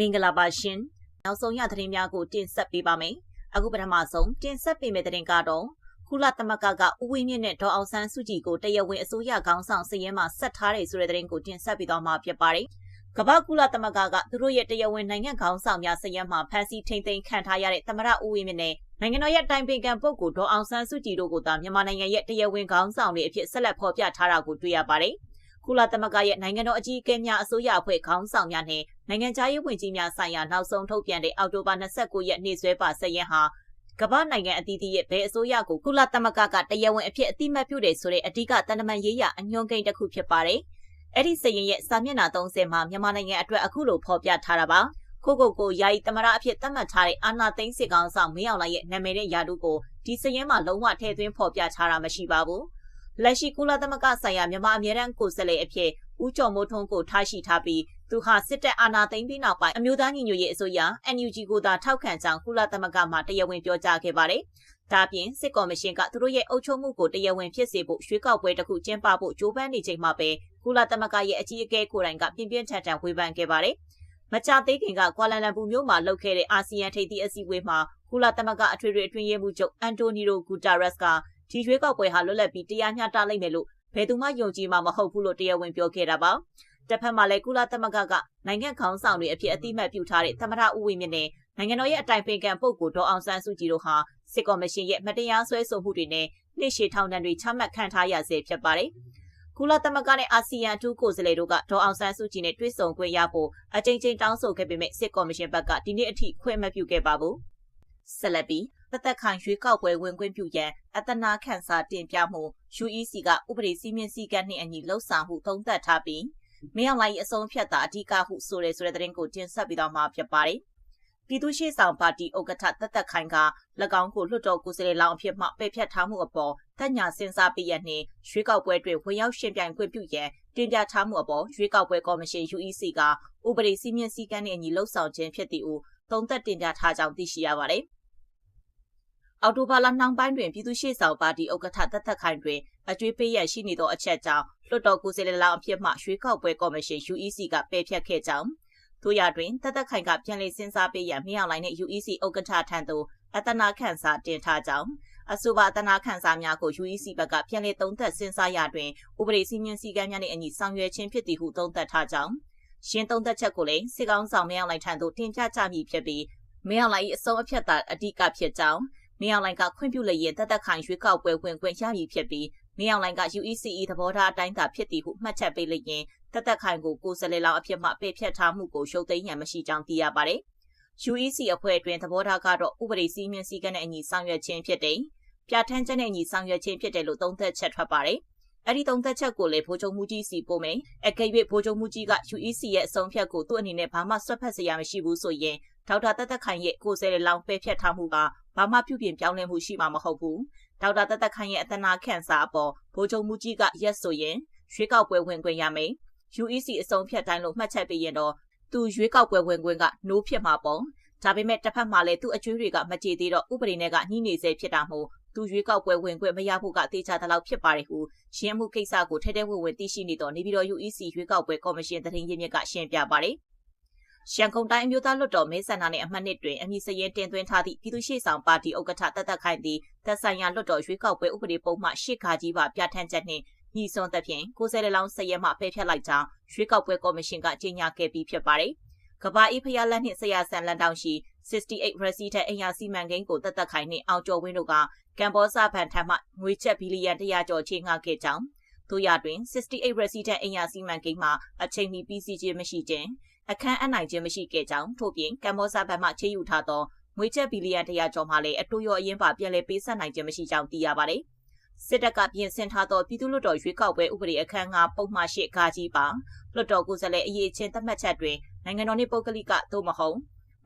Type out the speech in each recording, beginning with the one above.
မင်္ဂလာပါရှင်နောက်ဆုံးရသတင်းများကိုတင်ဆက်ပေးပါမယ်အခုပထမဆုံးတင်ဆက်ပေးမယ့်သတင်းကတော့ကုလသမဂ္ဂကဥဝင်းမြင့်နဲ့ဒေါ်အောင်ဆန်းစုကြည်ကိုတရားဝင်အစိုးရခေါင်းဆောင်စည်ရဲမှာဆက်ထားတယ်ဆိုတဲ့သတင်းကိုတင်ဆက်ပေးသွားမှာဖြစ်ပါတယ်ကမ္ဘာကုလသမဂ္ဂကသူတို့ရဲ့တရားဝင်နိုင်ငံခေါင်းဆောင်များစည်ရဲမှာဖမ်းဆီးထိန်သိမ်းခံထားရတဲ့သမရဥဝင်းမြင့်နဲ့နိုင်ငံတော်ရဲ့တိုင်ပင်ခံပုဂ္ဂိုလ်ဒေါ်အောင်ဆန်းစုကြည်တို့ကိုသာမြန်မာနိုင်ငံရဲ့တရားဝင်ခေါင်းဆောင်တွေအဖြစ်ဆက်လက်ဖော်ပြထားတာကိုတွေ့ရပါတယ်။ ကုလသမဂ္ဂရဲ့နိုင်ငံတော်အကြီးအကဲများအစိုးရအဖွဲ့ခေါင်းဆောင်များနဲ့နိုင်ငံခြားရေးဝန်ကြီးများဆိုင်ရာနောက်ဆုံးထုတ်ပြန်တဲ့အောက်တိုဘာ29ရက်နေ့စွဲပါစက်ရင်ဟာကမ္ဘာနိုင်ငံအသီးသီးရဲ့ဘယ်အစိုးရကိုကုလသမဂ္ဂကတရားဝင်အဖြစ်အတိမတ်ပြုတယ်ဆိုတဲ့အဓိကတန်တမန်ရေးရအညွှန်းကိန်းတစ်ခုဖြစ်ပါတယ်။အဲ့ဒီစရင်ရဲ့စာမျက်နှာ30မှာမြန်မာနိုင်ငံအတွက်အခုလိုဖော်ပြထားတာပါ။ခိုးကိုကိုယာယီသမရအဖြစ်သတ်မှတ်ထားတဲ့အာနာသိန်းစစ်ကောင်ဆောင်မင်းအောင်လှိုင်ရဲ့နာမည်နဲ့ယာတုကိုဒီစရင်မှာလုံးဝထည့်သွင်းဖော်ပြထားတာမရှိပါဘူး။ လက်ရှိကုလသမဂ္ဂဆိုင်ရာမြန်မာအမြဲတမ်းကိုယ်စားလှယ်အဖြစ်ဦးကျော်မိုးထွန်းကိုထားရှိထားပြီးသူဟာစစ်တပ်အာဏာသိမ်းပြီးနောက်ပိုင်းအမျိုးသားညီညွတ်ရေးအစိုးရ NUG ကိုသာထောက်ခံကြောင်းကုလသမဂ္ဂမှတရားဝင်ပြောကြားခဲ့ပါတယ်။ဒါပြင်စစ်ကော်မရှင်ကသူတို့ရဲ့အုပ်ချုပ်မှုကိုတရားဝင်ဖြစ်စေဖို့ရွေးကောက်ပွဲတစ်ခုကျင်းပဖို့ကြိုးပမ်းနေချိန်မှာပဲကုလသမဂ္ဂရဲ့အကြီးအကဲကိုယ်တိုင်ကပြင်းပြင်းထန်ထန်ဝေဖန်ခဲ့ပါတယ်။မကြသေးခင်ကကွာလာလမ်ပူမြို့မှာလှုပ်ခဲ့တဲ့အာဆီယံထိပ်သီးအစည်းအဝေးမှာကုလသမဂ္ဂအထွေထွေအတွင်းရေးမှူးချုပ်အန်တိုနီယိုဂူတာရက်စ်က ဒီရွေးကောက်ပွဲဟာလွတ်လပ်ပြီးတရားမျှတလိမ့်မယ်လို့ဘယ်သူမှယုံကြည်မှာမဟုတ်ဘူးလို့တရားဝင်ပြောခဲ့တာပါတစ်ဖက်မှာလည်းကုလသမဂ္ဂကနိုင်ငံခေါင်းဆောင်တွေအဖြစ်အတိမတ်ပြုထားတဲ့သမရဦးဝင်းမြင့်နဲ့နိုင်ငံတော်ရဲ့အတိုင်ပင်ခံပုဂ္ဂိုလ်ဒေါ်အောင်ဆန်းစုကြည်တို့ဟာစစ်ကော်မရှင်ရဲ့မတရားဆွဲဆိုမှုတွေနဲ့နှိရှေထောင်ဒဏ်တွေချမှတ်ခံထားရဆဲဖြစ်ပါတယ်ကုလသမဂ္ဂနဲ့အာဆီယံအထူးကိုယ်စားလှယ်တို့ကဒေါ်အောင်ဆန်းစုကြည်နဲ့တွေ့ဆုံခွင့်ရဖို့အကြိမ်ကြိမ်တောင်းဆိုခဲ့ပေမဲ့စစ်ကော်မရှင်ဘက်ကဒီနေ့အထိခွင့်မပြုခဲ့ပါဘူးဆက်လက်ပြီး တသက်ခိုင်ရွေးကောက်ပွဲဝင်ခွင့်ပြုရန်အတနာခန့်စာတင်ပြမှု UEC ကဥပဒေစည်းမျဉ်းစည်းကမ်းနှင့်အညီလှုပ်ဆောင်မှုသုံးသပ်ထားပြီးမင်းအောင်လှိုင်အဆုံးဖြတ်တာအဓိကဟုဆိုရဲဆိုတဲ့သတင်းကိုတင်ဆက်ပြီးတော့မှာဖြစ်ပါတယ်။ပြည်သူ့ရှေ့ဆောင်ပါတီဥက္ကဋ္ဌတသက်ခိုင်က၎င်းကိုလွှတ်တော်ကိုယ်စားလှယ်လောင်အဖြစ်မှပယ်ဖြတ်ထားမှုအပေါ်တက်ညာစဉ်းစားပြီးရနှင့်ရွေးကောက်ပွဲတွင်ဝင်ရောက်ရှင်ပြိုင်ခွင့်ပြုရန်တင်ပြထားမှုအပေါ်ရွေးကောက်ပွဲကော်မရှင် UEC ကဥပဒေစည်းမျဉ်းစည်းကမ်းနှင့်အညီလှုပ်ဆောင်ခြင်းဖြစ်သည့်ဦးသုံးသက်တင်ပြထားကြောင်းသိရှိရပါတယ်။ အော်တိုဘာလနှောင်းပိုင်းတွင်ပြည်သူ့ရှေ့ဆောင်ပါတီဥက္ကဋ္ဌသက်သက်ခိုင်တွင်အကျွေးပေးရရှိနေသောအချက်ကြောင့်လွှတ်တော်ကိုယ်စားလှယ်လောင်အဖြစ်မှရွေးကောက်ပွဲကော်မရှင် UEC ကပယ်ဖျက်ခဲ့ကြောင်းတို့ရတွင်သက်သက်ခိုင်ကပြန်လည်စဉ်းစားပေးရန်မြောက်လိုင်းနှင့် UEC ဥက္ကဋ္ဌထံသို့အတနာခန့်စာတင်ထားကြောင်းအဆိုပါအတနာခန့်စာများကို UEC ဘက်ကပြန်လည်သုံးသပ်စဉ်းစားရတွင်ဥပဒေစည်းမျဉ်းစည်းကမ်းများနှင့်အညီဆောင်ရွက်ခြင်းဖြစ်သည်ဟုသုံးသပ်ထားကြောင်းရှင်းသုံးသက်ချက်ကိုလည်းစစ်ကောင်ဆောင်မြောက်လိုင်းထံသို့တင်ပြကြမည်ဖြစ်ပြီးမြောက်လိုင်း၏အဆုံးအဖြတ်သာအဓိကဖြစ်ကြောင်း မင်းအောင်လိုင်ကခွင့်ပြုလျက်တသက်ခိုင်ရွေးကောက်ပွဲဝင်ခွင့်ရမည်ဖြစ်ပြီးမင်းအောင်လိုင်က UECE သဘောထားအတိုင်းသာဖြစ်သည်ဟုမှတ်ချက်ပေးလျက်တသက်ခိုင်ကိုကိုယ်စားလှယ်လောင်အဖြစ်မှပယ်ဖျက်ထားမှုကိုရှုပ်သိမ်းရန်မရှိကြောင်းသိရပါတယ်။ UEC အဖွဲ့အတွင်းသဘောထားကတော့ဥပဒေစည်းမျဉ်းစည်းကမ်းနဲ့အညီဆောင်ရွက်ခြင်းဖြစ်တယ်။ပြဋ္ဌာန်းချက်နဲ့အညီဆောင်ရွက်ခြင်းဖြစ်တယ်လို့သုံးသပ်ချက်ထွက်ပါတယ်။အဲ့ဒီသုံးသက်ချက်ကိုလည်းဗိုလ်ချုပ်မှုကြီးစီပို့မယ်။အကယ်၍ဗိုလ်ချုပ်မှုကြီးက UEC ရဲ့အဆုံးဖြတ်ကိုသူ့အနေနဲ့ဘာမှဆွတ်ဖက်စရာမရှိဘူးဆိုရင်ဒေါက်တာတသက်ခိုင်ရဲ့ကိုယ်စားလှယ်လောင်ပယ်ဖျက်ထားမှုကဘာမှပြုပြင်ပြောင်းလဲမှုရှိမှာမဟုတ်ဘူးဒေါက်တာတသက်ခိုင်ရဲ့အသနာခန့်စာအပေါ်ဗိုလ်ချုပ်မှုကြီးကရက်ဆိုရင်ရွေးကောက်ပွဲဝင်ခွင့်ရမယ် UEC အစုံဖြတ်တိုင်းလို့မှတ်ချက်ပေးရင်တော့သူရွေးကောက်ပွဲဝင်ခွင့်ကနိုးဖြစ်မှာပေါ့ဒါပေမဲ့တစ်ဖက်မှာလည်းသူ့အကျွေးတွေကမကြေသေးတော့ဥပဒေနဲ့ကညှိနေစေဖြစ်တာမို့သူရွေးကောက်ပွဲဝင်ခွင့်မရဖို့ကတေချာသလောက်ဖြစ်ပါတယ်ဟုရင်းမှုကိစ္စကိုထဲထဲဝင်ဝင်သိရှိနေတော့နေပြည်တော် UEC ရွေးကောက်ပွဲကော်မရှင်သတင်းရင်းမြစ်ကရှင်းပြပါတယ် ရန်ကုန်တိုင်းအမျိုးသားလွှတ်တော်မဲဆန္ဒနယ်အမှတ်1တွင်အမည်စရင်တင်သွင်းထားသည့်ပြည်သူ့ရှေ့ဆောင်ပါတီဥက္ကဋ္ဌတသက်ခိုင်သည်သက်ဆိုင်ရာလွှတ်တော်ရွေးကောက်ပွဲဥပဒေပုံမှရှစ်ခါကြီးပါပြဋ္ဌာန်းချက်နှင့်ညီစွန်သဖြင့်ကိုယ်စားလှယ်လောင်းစရဲမှပယ်ဖျက်လိုက်ကြောင်းရွေးကောက်ပွဲကော်မရှင်ကကြေညာခဲ့ပြီးဖြစ်ပါတယ်။ကဘာအေးဖျားလက်နှင့်ဆရာဆန်လန်တောင်ရှိ68 resident အင်ယာစီမံကိန်းကိုတသက်ခိုင်နှင့်အောင်ကျော်ဝင်းတို့ကကမ်ဘောဇဘန်ထံမှငွေချက်ဘီလီယံ100ကျော်ချေငှားခဲ့ကြောင်း တို့ရတွင်68 resident အင်ယာစီမံကိန်းမှာအချိန်မီပြီးစီးခြင်းမရှိခြင်းအခန်းအနိုင်ခြင်းမရှိခဲ့ကြောင်းထို့ပြင်ကမ္ဘောဇဘတ်မှချေယူထားသောငွေချက်ဘီလီယံတရာကျော်မှလည်းအတူရောအရင်ပါပြန်လည်ပေးဆက်နိုင်ခြင်းမရှိကြောင်းသိရပါတယ်။စစ်တပ်ကပြင်ဆင်ထားသောပြည်သူ့လွှတ်တော်ရွေးကောက်ပွဲဥပဒေအခန်း၅ပုံမှန်၈ခါကြီးပါလွှတ်တော်ကိုယ်စားလှယ်အရေးချင်းသတ်မှတ်ချက်တွင်နိုင်ငံတော်နှင့်ပုဂ္ဂလိကသို့မဟုတ်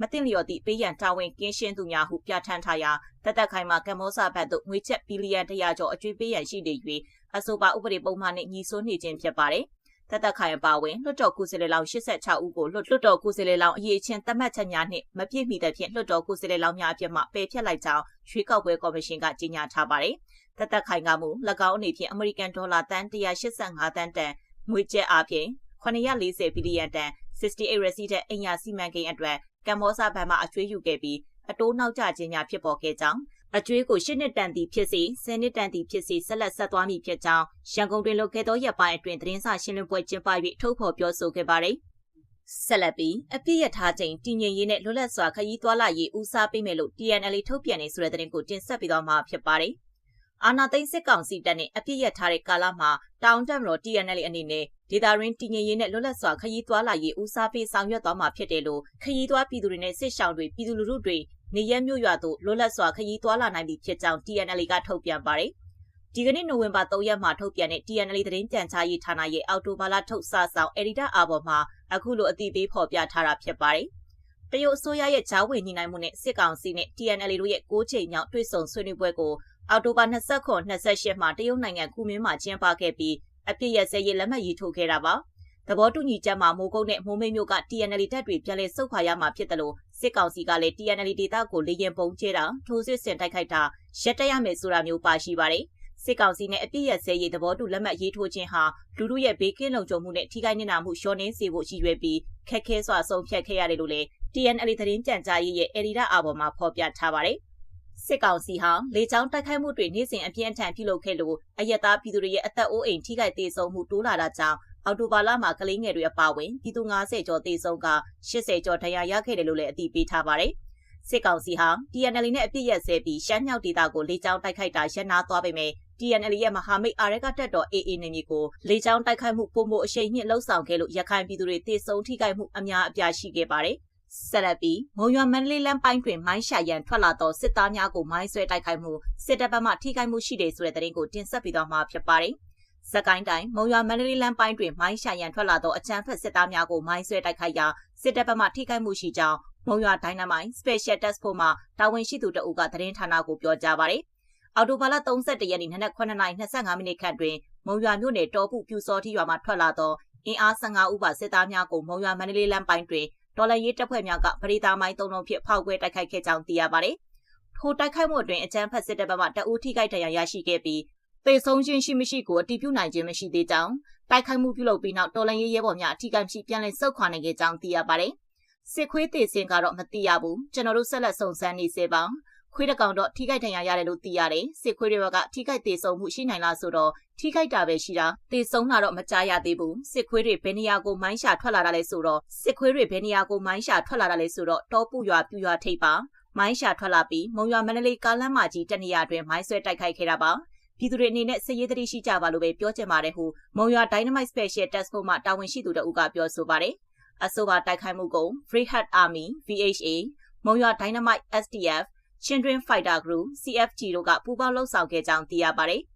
မတင်လျော်သည့်ပေးရန်တာဝန်ကင်းရှင်းသူများဟုပြဋ္ဌာန်းထားရာတသက်ခိုင်မှကမ္ဘောဇဘတ်သို့ငွေချက်ဘီလီယံတရာကျော်အကျွေးပေးရန်ရှိနေ၍ အဆိုပါဥပဒေပုံမှန်နှင့်ညီစွန်းနေခြင်းဖြစ်ပါတယ်။သက်သက်ခိုင်အပါဝင်လွှတ်တော်ကိုယ်စားလှယ်လောင်း86ဦးကိုလွှတ်တော်ကိုယ်စားလှယ်လောင်းအရေးချင်းသတ်မှတ်ချက်များနှင့်မပြည့်မီတဲ့ဖြင့်လွှတ်တော်ကိုယ်စားလှယ်လောင်းများအပြစ်မှပယ်ဖျက်လိုက်ကြောင်းရွေးကောက်ပွဲကော်မရှင်ကကြေညာထားပါတယ်။သက်သက်ခိုင်ကမူ၎င်းအနေဖြင့်အမေရိကန်ဒေါ်လာတန်185တန်တန်ငွေကျပ်အားဖြင့်940ဘီလီယံတန်68 resident အိမ်ယာစီမံကိန်းအတွက်ကမ္ဘောဇဘဏ်မှအကျွေးယူခဲ့ပြီးအတိုးနောက်ကျခြင်းများဖြစ်ပေါ်ခဲ့ကြောင်း အကျွေးကို၈နှစ်တန်သည်ဖြစ်စေ10နှစ်တန်သည်ဖြစ်စေဆက်လက်ဆက်သွားမည်ဖြစ်ကြောင်းရန်ကုန်တွင်လုပ်ခဲ့သောရက်ပိုင်းအတွင်းသတင်းစာရှင်းလင်းပွဲကျင်းပ၍ထုတ်ဖော်ပြောဆိုခဲ့ပါတယ်။ဆက်လက်ပြီးအပြည့်ရထားချိန်တည်ငြိမ်ရေးနဲ့လွတ်လပ်စွာခရီးသွားလာရေးဦးစားပေးမယ်လို့ TNL ထုတ်ပြန်နေဆိုတဲ့သတင်းကိုတင်ဆက်ပေးသွားမှာဖြစ်ပါတယ်။အာနာသိန်းစစ်ကောင်စီတပ်နဲ့အပြစ်ရထားတဲ့ကာလမှာတောင်တက်မတော် TNL အနေနဲ့ဒေတာရင်းတည်ငြိမ်ရေးနဲ့လွတ်လပ်စွာခရီးသွားလာရေးဦးစားပေးဆောင်ရွက်သွားမှာဖြစ်တယ်လို့ခရီးသွားပြည်သူတွေနဲ့စစ်ရှောင်းတွေပြည်သူလူထုတွေနေရက်မြို့ရွာသို့လွတ်လပ်စွာခရီးသွားလာနိုင်ပြီဖြစ်ကြောင်း TNL ကထုတ်ပြန်ပါတယ်။ဒီကနေ့နိုဝင်ဘာ3ရက်မှာထုတ်ပြန်တဲ့ TNL သတင်းပြန်ကြားရေးဌာနရဲ့အော်တိုဘာလထုတ်စာဆောင်အက်ဒီတာအာဘော်မှာအခုလိုအသိပေးဖော်ပြထားတာဖြစ်ပါတယ်။တရုတ်အစိုးရရဲ့ဂျားဝင်ညှိနှိုင်းမှုနဲ့စစ်ကောင်စီနဲ့ TNL တို့ရဲ့၉ချိန်မြောက်တွေ့ဆုံဆွေးနွေးပွဲကိုအောက်တိုဘာ29 28မှာတရုတ်နိုင်ငံကူမင်းမှာကျင်းပခဲ့ပြီးအပြစ်ရစဲရေးလက်မှတ်ရေးထိုးခဲ့တာပါ။ သဘောတူညီချက်မှာမိုးကုတ်နဲ့မိုးမိတ်မြို့က TNL တပ်တွေပြန်လည်ဆုတ်ခွာရမှာဖြစ်တယ်လို့စစ်ကောင်စီကလည်း TNL ဒေသကိုလေရင်ပုံကျဲတာထိုးစစ်ဆင်တိုက်ခိုက်တာရက်တက်ရမယ်ဆိုတာမျိုးပါရှိပါတယ်။စစ်ကောင်စီနဲ့အပြစ်ရစဲရေးသဘောတူလက်မှတ်ရေးထိုးခြင်းဟာလူလူရဲ့ဘေးကင်းလုံခြုံမှုနဲ့ထိခိုက်နေတာမှုလျှော့နှင်းစေဖို့ရည်ရွယ်ပြီးခက်ခဲစွာဆုံးဖြတ်ခဲ့ရတယ်လို့လည်း TNL သတင်းကြံကြားရေးရဲ့အရီဒါအာဘော်မှာဖော်ပြထားပါတယ်။စစ်ကောင်စီဟာလေကြောင်းတိုက်ခိုက်မှုတွေနေ့စဉ်အပြင်းအထန်ပြုလုပ်ခဲ့လို့အယက်သားပြည်သူတွေရဲ့အသက်အိုးအိမ်ထိခိုက်ဒေဆုံးမှုတိုးလာတာကြောင့် အော်တိုဘာလမှာကလေးငယ်တွေအပါအဝင်ပြည်သူ90ကျော်ဒေဆုံးက80ကျော်ဒဏ်ရာရခဲ့တယ်လို့လည်းအသိပေးထားပါတယ်။စစ်ကောင်စီဟာ TNL နဲ့အပြစ်ရက်စဲပြီးရှမ်းမြောက်ဒေသကိုလေကြောင်းတိုက်ခိုက်တာရပ်နားသွားပေမဲ့ TNL ရဲ့မဟာမိတ်အာရကတက်တော် AA နေမျိုးကိုလေကြောင်းတိုက်ခိုက်မှုပုံမှုအရှိန်မြင့်လှုပ်ဆောင်ခဲ့လို့ရခိုင်ပြည်သူတွေတေဆုံးထိခိုက်မှုအများအပြားရှိခဲ့ပါတယ်။ဆက်လက်ပြီးမုံရွာမန္တလေးလမ်းပိုင်းတွင်မိုင်းရှာရန်ထွက်လာသောစစ်သားများကိုမိုင်းဆွဲတိုက်ခိုက်မှုစစ်တပ်ဘက်မှထိခိုက်မှုရှိတယ်ဆိုတဲ့သတင်းကိုတင်ဆက်ပေးသွားမှာဖြစ်ပါတယ်။ စကိုင်းတိုင်းမုံရွာမန္တလေးလမ်းပိုင်းတွင်မိုင်းရှာရန်ထွက်လာသောအကြမ်းဖက်စစ်သားများကိုမိုင်းဆွဲတိုက်ခိုက်ရာစစ်တပ်ဘက်မှထိခိုက်မှုရှိကြောင်းမုံရွာဒိုင်းနမိုင်း Special Task Force မှတာဝန်ရှိသူတအုပ်ကသတင်းဌာနကိုပြောကြားပါတယ်။အော်တိုဘာလ31ရက်နေ့နနက်9:25မိနစ်ခန့်တွင်မုံရွာမြို့နယ်တော်ပုပြူစောတိရွာမှထွက်လာသောအင်အား15ဦးပါစစ်သားများကိုမုံရွာမန္တလေးလမ်းပိုင်းတွင်ဒေါ်လာရေးတပ်ဖွဲ့များကပရိသာမိုင်းသုံးလုံးဖြင့်ဖောက်ခွဲတိုက်ခိုက်ခဲ့ကြောင်းသိရပါတယ်။ထိုတိုက်ခိုက်မှုအတွင်းအကြမ်းဖက်စစ်တပ်ဘက်မှတအူးထိခိုက်ဒဏ်ရာရရှိခဲ့ပြီး သေဆုံးခြင်းရှိမရှိကိုအတည်ပြုနိုင်ခြင်းမရှိသေးကြောင်းတိုက်ခိုက်မှုပြုလုပ်ပြီးနောက်တော်လန်ရေးရဲဘော်များအထူးကရှိပြန်လည်ဆုတ်ခွာနိုင်ခဲ့ကြောင်းသိရပါတယ်။စစ်ခွေးတေစင်ကတော့မသိရဘူးကျွန်တော်တို့ဆက်လက်စုံစမ်းနေစေပါခွေးတကောင်တော့ထိခိုက်ဒဏ်ရာရတယ်လို့သိရတယ်စစ်ခွေးတွေကထိခိုက်သေးဆုံးမှုရှိနိုင်လားဆိုတော့ထိခိုက်တာပဲရှိတာသေဆုံးတာတော့မကြားရသေးဘူးစစ်ခွေးတွေဘယ်နေရာကိုမိုင်းရှာထွက်လာတာလဲဆိုတော့စစ်ခွေးတွေဘယ်နေရာကိုမိုင်းရှာထွက်လာတာလဲဆိုတော့တောပူရွာပြူရွာထိပ်ပါမိုင်းရှာထွက်လာပြီးမုံရွာမန္တလေးကားလမ်းမကြီးတနေရာတွင်မိုင်းဆွဲတိုက်ခိုက်ခဲ့တာပါ ပြည်သူတွေအနေနဲ့စည်ရေးတတိရှိကြပါလို့ပဲပြောချင်ပါတယ်ဟုမုံရွာ Dynamite Special Task Force မှတာဝန်ရှိသူတဦးကပြောဆိုပါတယ်အဆိုပါတိုက်ခိုက်မှုကို Free Heart Army VHA မုံရွာ Dynamite SDF Children Fighter Group CFG တို့ကပူးပေါင်းလှုပ်ဆောင်ခဲ့ကြောင်းသိရပါတယ်။